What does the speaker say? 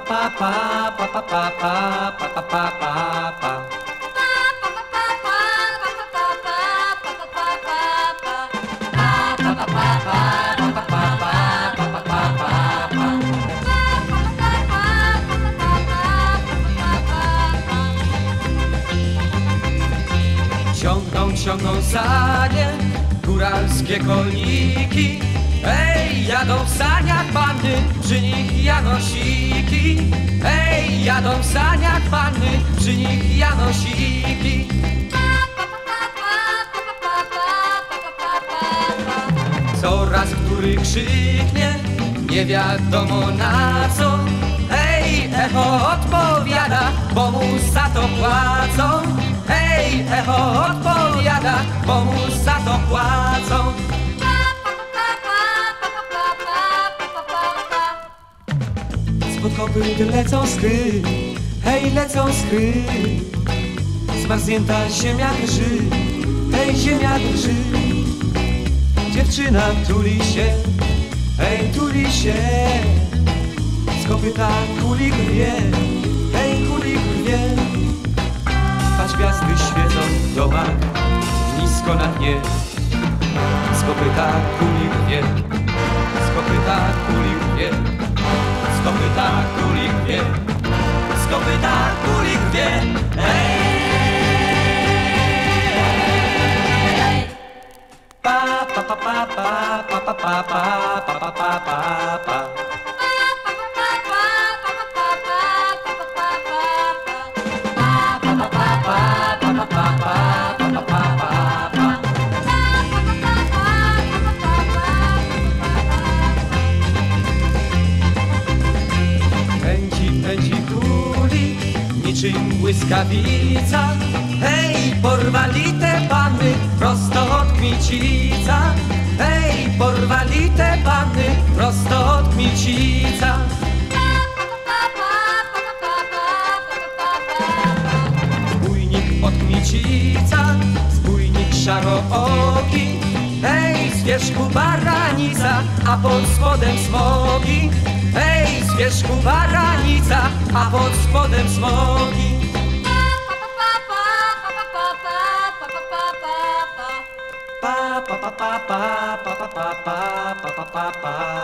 pa pa pa pa pa pa pa pa pa pa pa pa Ciągną, ciągną sanie góralskie koniki Ej, jadą w saniach panny, przy nich janosiki. Ej, jadą w saniach panny, przy nich janosiki. Coraz który krzyknie, nie wiadomo na co. Ej, echo odpowiada, bo mu za to płacą. Ej, echo odpowiada, bo mu za to płacą Kopyt lecą skry, hej, lecą skry. Zmarznięta ziemia drży, hej, ziemia drży. Dziewczyna tuli się, hej, tuli się. Z kopyta kuli rwie, hej, kuli rwie Patrz gwiazdy świecą w domach, nisko na dnie. Z kopyta kuli rwie, błyskawica. Hej, porwali te panny prosto od Kmicica Hej, porwali te panny prosto od Kmicica. Zbójnik od Kmicica, zbójnik szarooki Hej, z wierzchu baranica, a pod spodem smogi. Hej, z wierzchu baranica, a pod spodem smogi pa pa pa pa pa